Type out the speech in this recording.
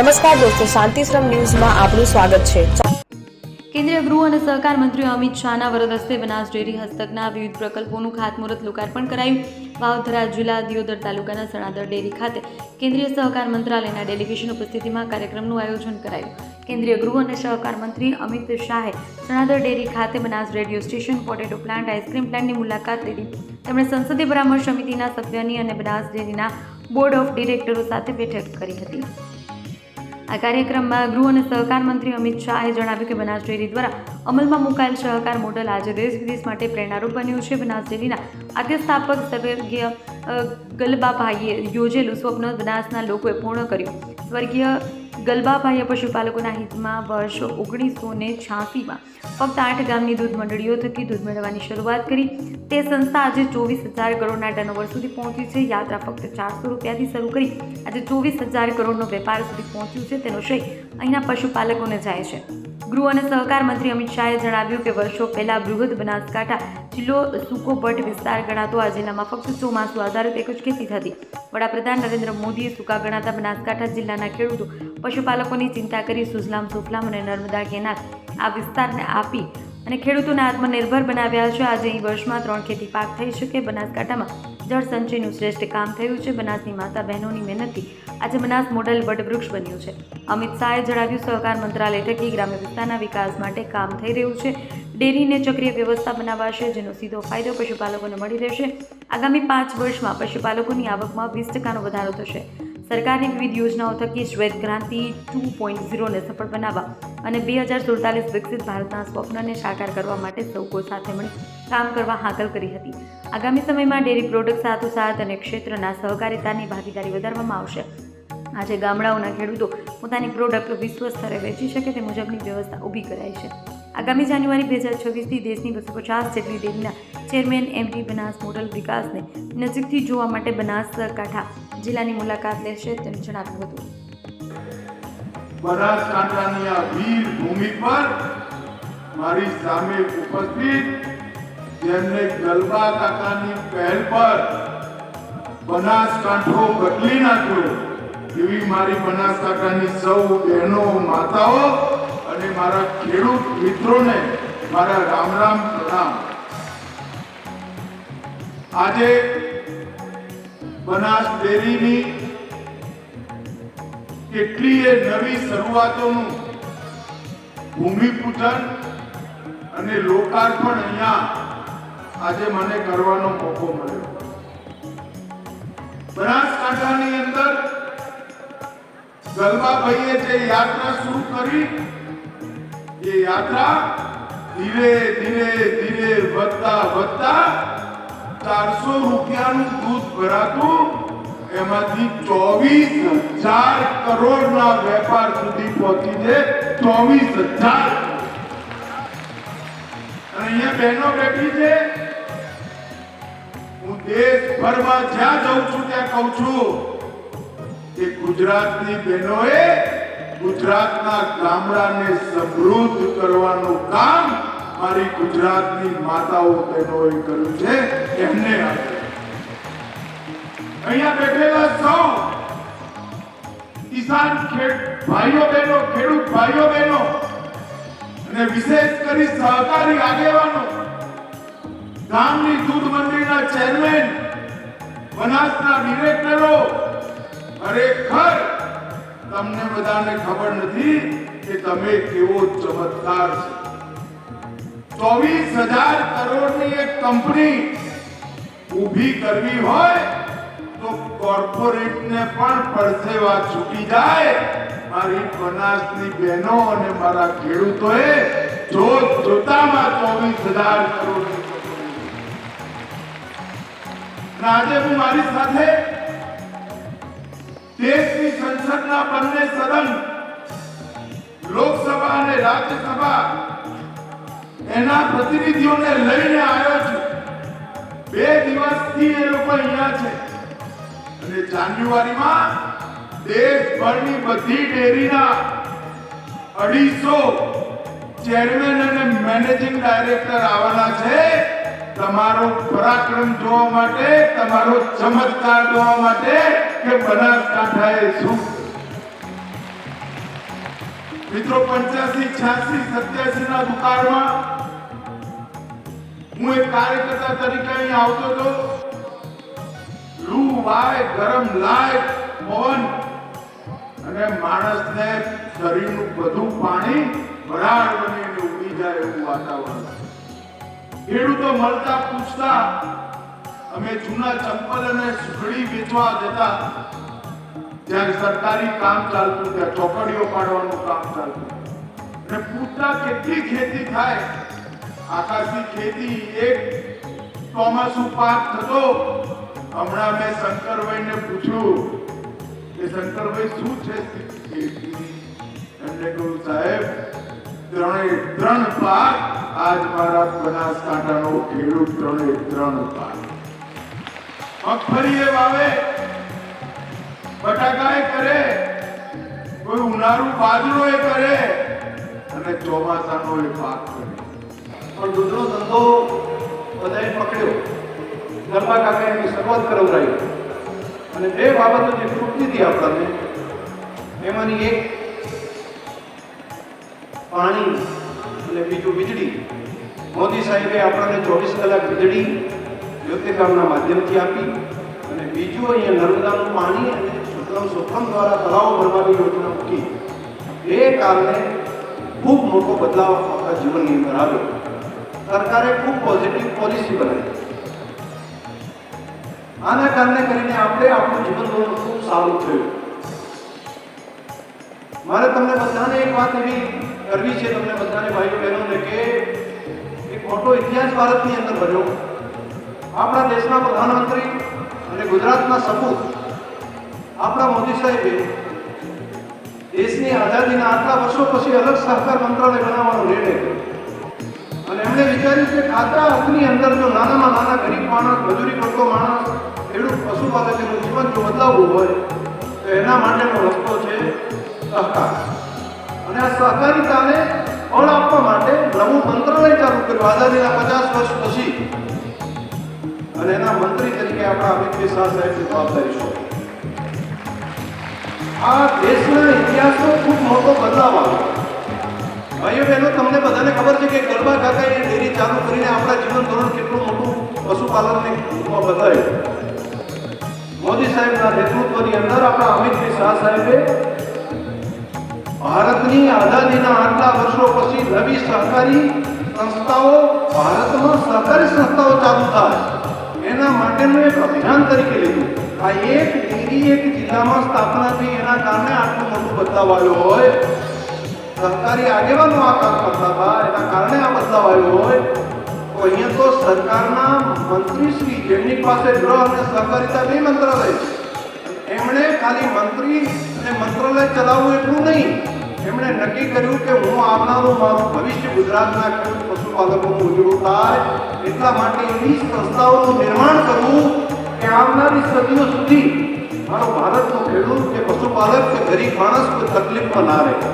નમસ્કાર દોસ્તો, શાંતિશ્રમ ન્યૂઝમાં આપનું સ્વાગત છે. કેન્દ્રીય ગૃહ અને સહકાર મંત્રી અમિત શાહના વરદ હસ્તે બનાસ ડેરી હસ્તકના વિવિધ પ્રકલ્પોનું ખાતમુહૂર્ત લોકાર્પણ કરાયું. વાવધરા જિલ્લા દિયોદર તાલુકાના સણાદર ડેરી ખાતે કેન્દ્રીય સહકાર મંત્રાલયના ડેલિગેશન ઉપસ્થિતિમાં કાર્યક્રમનું આયોજન કરાયું. કેન્દ્રીય ગૃહ અને સહકાર મંત્રી અમિત શાહે સણાદર ડેરી ખાતે Banas radio station, potato plant, ice cream પ્લાન્ટની મુલાકાત લીધી. તેમણે સંસદીય પરામર્શ સમિતિના સભ્યની અને બનાસ ડેરીના બોર્ડ ઓફ ડિરેક્ટરો સાથે બેઠક કરી હતી. આ કાર્યક્રમમાં ગૃહ અને સહકાર મંત્રી અમિત શાહે જણાવ્યું કે બનાસ ડેરી દ્વારા અમલમાં મુકાયેલ સહકાર મોડલ આજે દેશ વિદેશ માટે પ્રેરણારૂપ બન્યું છે. બનાસ ડેરીના આદ્ય સ્થાપક સ્વર્ગીય ગલબાભાઈએ યોજેલું સ્વપ્ન બનાસના લોકોએ પૂર્ણ કર્યું. સ્વર્ગીય ગલબાભાઈએ પશુપાલકોના હિતમાં વર્ષ ઓગણીસો ને છ્યાસીમાં ફક્ત આઠ ગામની દૂધ મંડળીઓ થકી દૂધ મેળવવાની શરૂઆત કરી. તે સંસ્થા આજે ચોવીસ હજાર કરોડના ટર્નઓવર સુધી પહોંચી છે. યાત્રા ફક્ત ચારસો રૂપિયાથી શરૂ કરી. આજે ચોવીસ હજાર કરોડનો વેપાર સુધી પહોંચ્યું છે. તેનો શ્રેય અહીંના પશુપાલકોને જાય છે. ગૃહ અને સહકાર મંત્રી અમિત શાહે જણાવ્યું કે વર્ષો પહેલા બૃહદ બનાસકાંઠા જિલ્લો સૂકો વિસ્તાર ગણાતો. આ જિલ્લામાં ફક્ત ચોમાસુ આધારિત એક જ ખેતી થતી. વડાપ્રધાન નરેન્દ્ર મોદીએ સૂકા ગણાતા બનાસકાંઠા જિલ્લાના ખેડૂતો, પશુપાલકોની ચિંતા કરી સુજલામ સુફલામ અને નર્મદા કેનાલ આ વિસ્તારને આપી અને ખેડૂતોને આત્મનિર્ભર બનાવ્યા છે. આજે એ વર્ષમાં ત્રણ ખેતી પાક થઈ શકે. બનાસકાંઠામાં જળ સંચયનું શ્રેષ્ઠ કામ થયું છે. બનાસની માતા બહેનોની મહેનતથી આજે બનાસ મોડલ વટવૃક્ષ બન્યું છે. અમિત શાહે જણાવ્યું, સહકાર મંત્રાલય થકી ગ્રામ્ય વિસ્તારના વિકાસ માટે કામ થઈ રહ્યું છે. ડેરીને ચક્રીય વ્યવસ્થા બનાવાશે, જેનો સીધો ફાયદો પશુપાલકોને મળી રહેશે. આગામી પાંચ વર્ષમાં પશુપાલકોની આવકમાં વીસ ટકાનો વધારો થશે. સરકારની વિવિધ યોજનાઓ થકી શ્વેત ક્રાંતિ ટુ પોઈન્ટ ઝીરોને સફળ બનાવવા અને બે હજાર સુડતાલીસ વિકસિત ભારતના સ્વપ્નને સાકાર કરવા માટે સૌકો સાથે મળી કામ કરવા હાકલ કરી હતી. આગામી સમયમાં ડેરી પ્રોડક્ટ સાથોસાથ અને ક્ષેત્રના સહકારિતાની ભાગીદારી વધારવામાં આવશે. આજે ગામડાઓના ખેડૂતો પોતાની પ્રોડક્ટ વિશ્વ સ્તરે વેચી શકે તે મુજબની વ્યવસ્થા ઊભી કરાઈ છે. આગામી જાન્યુઆરી બે હજાર છવ્વીસથી દેશની બસો પચાસ જેટલી ડેરીના ચેરમેન એમપી બનાસ મોડલ વિકાસને નજીકથી જોવા માટે બનાસકાંઠા જિલ્લાની મુલાકાત લેશે તેમ જણાવ્યું હતું. બનાસકાંઠાની આ વીર ભૂમિ પર મારી સામે ઉપસ્થિત જેમને ગલબા કાકાની પહેલ પર બનાસકાંઠો બદલી નાખ્યો. એવી મારી બનાસકાંઠાની સૌ બહેનો, માતાઓ અને મારા ખેડૂત મિત્રોને મારા રામ રામ પ્રણામ. આજે બનાસ ડેરીની કેટલીય નવી શરૂઆતોનું ભૂમિપૂજન અને લોકાર્પણ અહીંયા આજે મને કરવાનો મોકો મળ્યો. બનાસકાંઠાની અંદર ગલબાભાઈએ જે યાત્રા શરૂ કરી, એ યાત્રા ધીરે ધીરે ધીરે વધતા વધતા ચારસો રૂપિયાનું દૂધ ભરાતું, એમાંથી ચોવીસ હજાર કરોડના વેપાર સુધી પહોંચી છે. ચોવીસ હજાર. અને અહીંયા બહેનો બેઠી છે. દેશભરમાં જ્યાં જઉં છું, ત્યાં કહું છું કે ગુજરાતની બહેનોએ ગુજરાતના ગામડાને સમૃદ્ધ કરવાનું કામ મારી ગુજરાતની માતાઓ બહેનોએ કર્યું છે, એમને અહીંયા બેઠેલા સૌ કિસાન ભાઈઓ બહેનો, ખેડૂત ભાઈઓ બહેનો અને વિશેષ કરી સહકારી આગેવાનો ગામની દૂધ મંડળીના ચેરમેન બનાસના ડિરેક્ટરો ખરેખર તમને બધાને ખબર નથી કે તમે કેવો ચમત્કાર છે. ચોવીસ હજાર કરોડની એક કંપની ઊભી કરવી હોય તો કોર્પોરેટને પણ પરસેવા છૂટી જાય. મારી બનાસની બહેનો અને મારા ખેડૂતોએ જોત જોતામાં ચોવીસ હજાર કરોડ આજે હું મારી સાથે દેશની સંસદના બંને સદન લોકસભા અને રાજ્યસભા એના પ્રતિનિધિઓને લઈને આવ્યો છું. બે દિવસથી એ લોકો અહીંયા છે. અને જાન્યુઆરીમાં દેશભરની બધી ડેરીના અઢીસો ચેરમેન અને મેનેજિંગ ડાયરેક્ટર આવવાના છે. તમારો પરાક્રમ જોવા માટે, તમારો ચમત્કાર જોવા માટે કે બનાસકાંઠાએ શું? મિત્રો, પંચ્યાસી, છ્યાસી, સત્યાસી ના દુકાળમાં હું એક કાર્યકર્તા તરીકે અહીં આવતો હતો. લૂ વાય, ગરમ લાય, પવન. અને માણસને શરીરનું બધું પાણી વરાળ બનીને ઉડી જાય એવું વાતાવરણ. ખેડૂતો મળતા પૂછતા, અમે જૂના ચંપલ અને સુખડી વેચવા જતા. ત્યારે સરકારી કામ ચાલતું, ત્યાં ચોકડીઓ પાડવાનું કામ ચાલતું. અને પૂછતા કેટલી ખેતી થાય? આકાશી ખેતી એક ચોમાસું પાક થતો. હમણાં મેં શંકરભાઈને પૂછ્યું કે, શંકરભાઈ, શું છે એમને કહ્યું, સાહેબ ત્રણે ત્રણ પાક આજ મારા બનાસકાંઠાનો ખેડૂત ત્રણે ત્રણ પાક મગફળી એ વાવે બટાકા એ કરે, કોઈ ઉનાળુ બાજરો એ કરે, અને ચોમાસાનો એ પાક કરે પણ દૂધનો ધંધો બધાએ પકડ્યો. ગરબા કાકા એની શરૂઆત કરાવરાઈ અને બે બાબતો જે ખૂટતી હતી આપણને, એમાંની એક પાણી અને બીજું વીજળી. મોદી સાહેબે આપણને ચોવીસ કલાક વીજળી જ્યોતિર્ગામના માધ્યમથી આપી અને બીજું અહીંયા નર્મદાનું પાણી અને સુખમ સુખમ દ્વારા તળાવો ભરવાની યોજના મૂકી. એ કારણે ખૂબ મોટો બદલાવ આપણા જીવનની અંદર આવ્યો. સરકારે ખૂબ પોઝિટિવ પોલિસી બનાવી. આના કારણે કરીને આપણે આપણું જીવન ધોરણ ખૂબ સારું થયું. મારે તમને બધાને એક વાત એવી કરવી છે, તમને બધાને ભાઈઓ બહેનોને કે મોટો ઇતિહાસ ભારતની અંદર બન્યો આપણા દેશના પ્રધાનમંત્રી અને ગુજરાતના સપૂત આપણા મોદી સાહેબે દેશની આઝાદીના આટલા વર્ષો પછી અલગ સહકાર મંત્રાલય બનાવવાનો નિર્ણય કર્યો. અને એમણે વિચાર્યું કે ખાતા અર્થની અંદર જો નાનામાં નાના ગરીબ માણસ, મજૂરી કરતો માણસ, ખેડૂત પશુપાલકનું જીવન જો બદલાવવું હોય, તો એના માટેનો રસ્તો છે સહકાર. અને આ સહકારિતાને બળ આપવા માટે નવું મંત્રાલય ચાલુ કર્યું. આઝાદીના પચાસ વર્ષ પછી. અને એના મંત્રી તરીકે આપણા અમિતભાઈ શાહ સાહેબની જવાબદારી છે આ દેશના ઇતિહાસનો ખૂબ મોટો બદલાવ આવ્યો. ભાઈઓ બહેનો, તમને બધાને ખબર છે કે ગરબા કાકાએ ડેરી ચાલુ કરીને આપણા જીવન ધોરણ કેટલું મોટું પશુપાલનને રૂપમાં બદલાયું. મોદી સાહેબના નેતૃત્વની અંદર આપણા અમિતભાઈ શાહ સાહેબે ભારતની આઝાદીના આટલા વર્ષો પછી નવી સહકારી સંસ્થાઓ ભારતમાં સહકારી સંસ્થાઓ ચાલુ થાય. એના માટેનું એક અભિયાન તરીકે લીધું. આ એક ડિગ્રી એક જિલ્લામાં સ્થાપના થઈ, એના કારણે આટલું મોટું બદલાવ આવ્યો હોય. સરકારી આગેવાનો આ કામ કરતા હતા, એના કારણે આ બદલાવ આવ્યો હોય. તો અહીંયા તો સરકારના મંત્રીશ્રી જેમની પાસે ગૃહ અને સહકારિતા બે મંત્રાલય છે. એમણે ખાલી મંત્રી અને મંત્રાલય ચલાવવું એટલું નહીં. એમણે નક્કી કર્યું કે હું આવનારું મારું ભવિષ્ય ગુજરાતના ખેડૂત પશુપાલકોનું ઉજળું થાય, એટલા માટે એવી સંસ્થાઓનું નિર્માણ કરવું કે આવનારી સદીઓ સુધી મારો ભારતનો ખેડૂત કે પશુપાલક કે ગરીબ માણસ કોઈ તકલીફમાં ના રહે